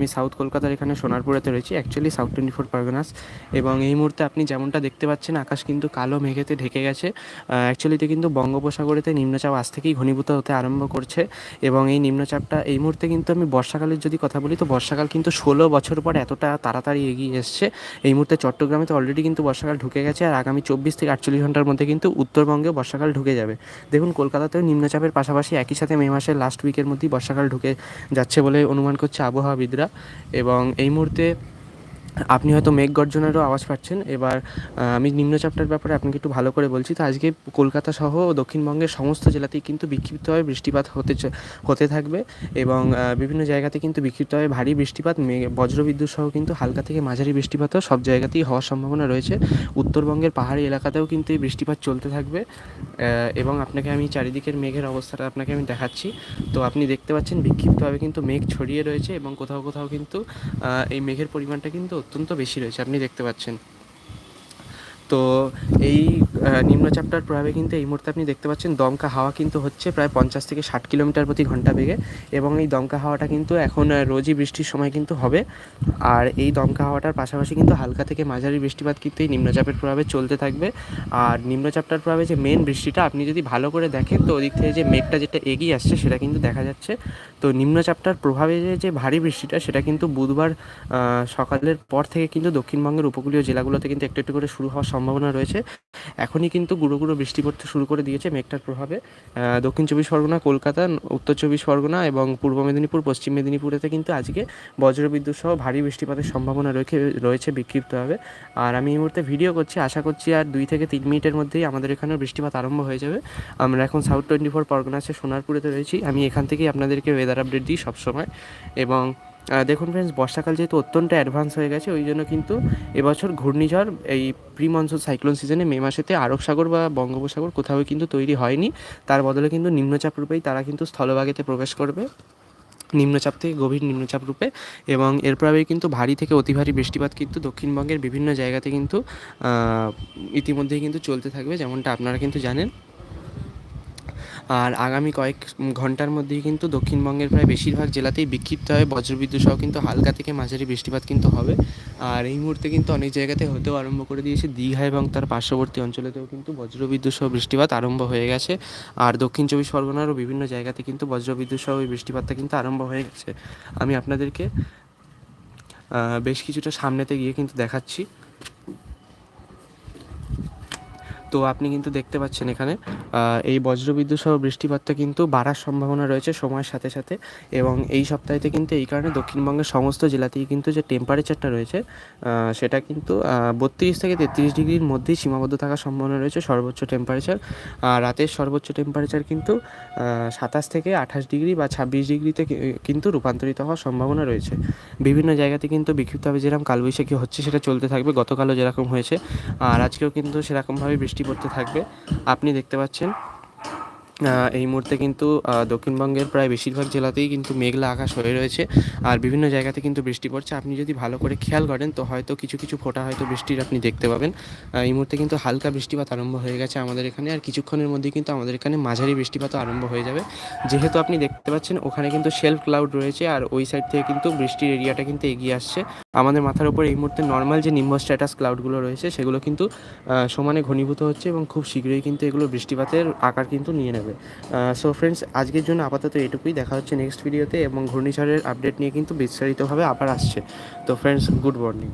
আমি সাউথ কলকাতার এখানে সোনারপুরেতে রয়েছি। Actually south twenty four Parganas. এবং এই মুহূর্তে আপনি যেমনটা দেখতে পাচ্ছেন, আকাশ কিন্তু কালো মেঘেতে ঢেকে গেছে। অ্যাকচুয়ালিতে কিন্তু বঙ্গোপসাগরেতে নিম্নচাপ আজ থেকেই ঘনীভূত হতে আরম্ভ করছে। এবং এই নিম্নচাপটা এই মুহূর্তে কিন্তু আমি বর্ষাকালের যদি কথা বলি, তো বর্ষাকাল কিন্তু ষোলো বছর পর এতটা তাড়াতাড়ি এগিয়ে এসছে। এই মুহূর্তে চট্টগ্রামে তো অলরেডি কিন্তু বর্ষাকাল ঢুকে গেছে। আর আগামী চব্বিশ থেকে আটচল্লিশ ঘণ্টার মধ্যে কিন্তু উত্তরবঙ্গেও বর্ষাকাল ঢুকে যাবে। দেখুন, কলকাতাতেও নিম্নচাপের পাশাপাশি একই সাথে মে মাসের লাস্ট উইকের মধ্যেই বর্ষাকাল ঢুকে যাচ্ছে বলে অনুমান করছে আবহাওয়াবিদরা। এবং এই মুহূর্তে আপনি হয়তো মেঘ গর্জনেরও আওয়াজ পাচ্ছেন। এবার আমি নিম্নচাপটার ব্যাপারে আপনাকে একটু ভালো করে বলছি। তো আজকে কলকাতা সহ দক্ষিণবঙ্গের সমস্ত জেলাতেই কিন্তু বিক্ষিপ্তভাবে বৃষ্টিপাত হতে হতে থাকবে এবং বিভিন্ন জায়গাতে কিন্তু বিক্ষিপ্তভাবে ভারী বৃষ্টিপাত মেঘ বজ্রবিদ্যুৎ সহ কিন্তু হালকা থেকে মাঝারি বৃষ্টিপাতও সব জায়গাতেই হওয়ার সম্ভাবনা রয়েছে। উত্তরবঙ্গের পাহাড়ি এলাকাতেও কিন্তু এই বৃষ্টিপাত চলতে থাকবে। এবং আপনাকে আমি চারিদিকের মেঘের অবস্থাটা আপনাকে আমি দেখাচ্ছি। তো আপনি দেখতে পাচ্ছেন বিক্ষিপ্তভাবে কিন্তু মেঘ ছড়িয়ে রয়েছে এবং কোথাও কোথাও কিন্তু এই মেঘের পরিমাণটা কিন্তু অত্যন্ত বেশি রয়েছে আপনি দেখতে পাচ্ছেন। তো এই নিম্নচাপটার প্রভাবে কিন্তু এই মুহূর্তে আপনি দেখতে পাচ্ছেন দমকা হাওয়া কিন্তু হচ্ছে প্রায় পঞ্চাশ থেকে ষাট কিলোমিটার প্রতি ঘণ্টা বেগে এবং এই দমকা হাওয়াটা কিন্তু এখন রোজই বৃষ্টির সময় কিন্তু হবে। আর এই দমকা হাওয়াটার পাশাপাশি কিন্তু হালকা থেকে মাঝারি বৃষ্টিপাত কিন্তু এই নিম্নচাপের প্রভাবে চলতে থাকবে। আর নিম্নচাপটার প্রভাবে যে মেন বৃষ্টিটা আপনি যদি ভালো করে দেখেন, তো ওদিক থেকে যে মেঘটা যেটা এগিয়ে আসছে সেটা কিন্তু দেখা যাচ্ছে। তো নিম্নচাপটার প্রভাবে যে ভারী বৃষ্টিটা সেটা কিন্তু বুধবার সকালের পর থেকে কিন্তু দক্ষিণবঙ্গের উপকূলীয় জেলাগুলোতে কিন্তু একটু একটু করে শুরু হওয়ার সম্ভাবনা রয়েছে। এখনই কিন্তু গুঁড়ো গুঁড়ো বৃষ্টি পড়তে শুরু করে দিয়েছে মেঘটার প্রভাবে। দক্ষিণ চব্বিশ পরগনা, কলকাতা, উত্তর চব্বিশ পরগনা এবং পূর্ব মেদিনীপুর, পশ্চিম মেদিনীপুরেতে কিন্তু আজকে বজ্রবিদ্যুৎ সহ ভারী বৃষ্টিপাতের সম্ভাবনা রয়েছে রয়েছে বিক্ষিপ্তভাবে। আর আমি এই মুহূর্তে ভিডিও করছি, আশা করছি আর দুই থেকে তিন মিনিটের মধ্যেই আমাদের এখানেও বৃষ্টিপাত আরম্ভ হয়ে যাবে। আমরা এখন সাউথ টোয়েন্টি ফোর পরগনাসে সোনারপুরেতে রয়েছি। আমি এখান থেকেই আপনাদেরকে ওয়েদার আপডেট দিই সবসময় এবং দেখুন ফ্রেন্ডস বর্ষাকাল যেহেতু অত্যন্ত অ্যাডভান্স হয়ে গেছে, ওই জন্য কিন্তু এবছর ঘূর্ণিঝড় এই প্রি মনসুন সাইক্লোন সিজনে মে মাসেতে আরব সাগর বা বঙ্গোপসাগর কোথাও কিন্তু তৈরি হয়নি। তার বদলে কিন্তু নিম্নচাপ রূপেই তারা কিন্তু স্থলভাগেতে প্রবেশ করবে। নিম্নচাপ থেকে গভীর নিম্নচাপ রূপে এবং এর প্রভাবেই কিন্তু ভারী থেকে অতি ভারী বৃষ্টিপাত কিন্তু দক্ষিণবঙ্গের বিভিন্ন জায়গাতে কিন্তু ইতিমধ্যেই কিন্তু চলতে থাকবে, যেমনটা আপনারা কিন্তু জানেন। আর আগামী কয়েক ঘণ্টার মধ্যেই কিন্তু দক্ষিণবঙ্গের প্রায় বেশিরভাগ জেলাতেই বিক্ষিপ্ত হয় বজ্রবিদ্যুৎ সহ কিন্তু হালকা থেকে মাঝারি বৃষ্টিপাত কিন্তু হবে। আর এই মুহূর্তে কিন্তু অনেক জায়গাতে হতেও আরম্ভ করে দিয়েছে দীঘা এবং তার পার্শ্ববর্তী অঞ্চলেতেও কিন্তু বজ্রবিদ্যুৎ সহ বৃষ্টিপাত আরম্ভ হয়ে গেছে। আর দক্ষিণ চব্বিশ পরগনারও বিভিন্ন জায়গাতে কিন্তু বজ্রবিদ্যুৎ সহ এই বৃষ্টিপাতটা কিন্তু আরম্ভ হয়ে গেছে। আমি আপনাদেরকে বেশ কিছুটা সামনেতে গিয়ে কিন্তু দেখাচ্ছি। তো আপনি কিন্তু দেখতে পাচ্ছেন এখানে এই বজ্রবিদ্যুৎ সহ বৃষ্টিপাতটা কিন্তু বাড়ার সম্ভাবনা রয়েছে সময়ের সাথে সাথে এবং এই সপ্তাহেতে কিন্তু এই কারণে দক্ষিণবঙ্গের সমস্ত জেলাতেই কিন্তু যে টেম্পারেচারটা রয়েছে সেটা কিন্তু বত্রিশ থেকে তেত্রিশ ডিগ্রির মধ্যেই সীমাবদ্ধ থাকার সম্ভাবনা রয়েছে সর্বোচ্চ টেম্পারেচার আর রাতের সর্বোচ্চ টেম্পারেচার কিন্তু সাতাশ থেকে আঠাশ ডিগ্রি বা ছাব্বিশ ডিগ্রিতে কিন্তু রূপান্তরিত হওয়ার সম্ভাবনা রয়েছে। বিভিন্ন জায়গাতে কিন্তু বিক্ষিপ্তভাবে যেরকম কালবৈশাখী হচ্ছে সেটা চলতে থাকবে, গতকালও যেরকম হয়েছে। আর আজকেও কিন্তু সেরকমভাবে বৃষ্টি পড়তে থাকবে। আপনি দেখতে পাচ্ছেন এই মুহূর্তে কিন্তু দক্ষিণবঙ্গের প্রায় বেশিরভাগ জেলাতেই কিন্তু মেঘলা আকাশ হয়ে রয়েছে। আর বিভিন্ন জায়গাতে কিন্তু বৃষ্টি পড়ছে। আপনি যদি ভালো করে খেয়াল করেন, তো হয়তো কিছু কিছু ফোঁটা হয়তো বৃষ্টির আপনি দেখতে পাবেন। এই মুহূর্তে কিন্তু হালকা বৃষ্টিপাত আরম্ভ হয়ে গেছে আমাদের এখানে। আর কিছুক্ষণের মধ্যে কিন্তু আমাদের এখানে মাঝারি বৃষ্টিপাতও আরম্ভ হয়ে যাবে। যেহেতু আপনি দেখতে পাচ্ছেন, ওখানে কিন্তু শেল্ফ ক্লাউড রয়েছে। আর ওই সাইড থেকে কিন্তু বৃষ্টির এরিয়াটা কিন্তু এগিয়ে আসছে। আমাদের মাথার উপর এই মুহূর্তে নর্মাল যে নিম্ব স্ট্যাটাস ক্লাউডগুলো রয়েছে, সেগুলো কিন্তু সমানে ঘনীভূত হচ্ছে এবং খুব শীঘ্রই কিন্তু এগুলো বৃষ্টিপাতের আকার কিন্তু নিয়ে নেবে। সো ফ্রেন্ডস আজকের জন্য আপাতত এটুকুই। দেখা হচ্ছে নেক্সট ভিডিওতে এবং ঘূর্ণিঝড়ের আপডেট নিয়ে কিন্তু বিস্তারিতভাবে আবার আসছে। তো ফ্রেন্ডস গুড মর্নিং